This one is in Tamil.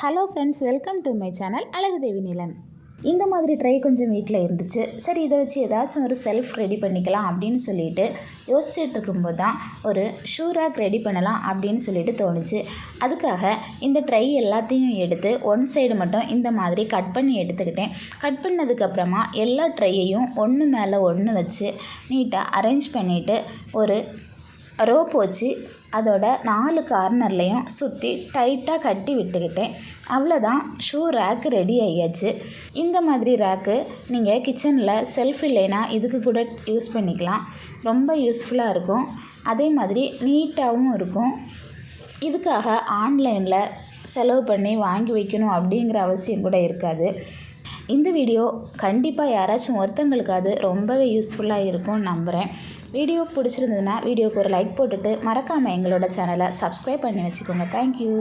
Hello friends welcome to my channel Azhagu Devi இந்த மாதிரி ட்ரை கொஞ்சம் வீட்டில் இருந்துச்சு. சரி இதை வச்சு ஏதாச்சும் ஒரு செல்ஃப் ரெடி பண்ணிக்கலாம் அப்படின்னு சொல்லிட்டு யோசிச்சுட்டு இருக்கும்போது தான் ஒரு ஷூ ரேக் ரெடி பண்ணலாம் அப்படின்னு சொல்லிட்டு தோணுச்சு. அதுக்காக இந்த ட்ரை எல்லாத்தையும் எடுத்து ஒன் சைடு மட்டும் இந்த மாதிரி கட் பண்ணி எடுத்துக்கிட்டேன். கட் பண்ணதுக்கப்புறமா எல்லா ட்ரையையும் ஒன்று மேலே ஒன்று வச்சு நீட்டாக அரேஞ்ச் பண்ணிவிட்டு ஒரு ரோப் வச்சு அதோட நாலு கார்னர்லேயும் சுற்றி டைட்டாக கட்டி விட்டுக்கிட்டேன். அவ்வளோதான் ஷூ ரேக்கு ரெடி ஆகியாச்சு இந்த மாதிரி ரேக்கு நீங்கள் கிச்சனில் செல்ஃப் இல்லைன்னா இதுக்கு கூட யூஸ் பண்ணிக்கலாம். ரொம்ப யூஸ்ஃபுல்லாக இருக்கும். அதே மாதிரி நீட்டாகவும் இருக்கும். இதுக்காக ஆன்லைனில் செலவு பண்ணி வாங்கி வைக்கணும் அப்படிங்கிற அவசியம் கூட இருக்காது. இந்த வீடியோ கண்டிப்பாக யாராச்சும் ஒருத்தங்களுக்காவது ரொம்பவே யூஸ்ஃபுல்லாக இருக்கும்னு நம்புகிறேன் வீடியோ பிடிச்சிருந்ததுன்னா வீடியோக்கு ஒரு லைக் போட்டுட்டு மறக்காமல் எங்களோட சேனலை சப்ஸ்கிரைப் பண்ணி வச்சுக்கோங்க. தேங்க்யூ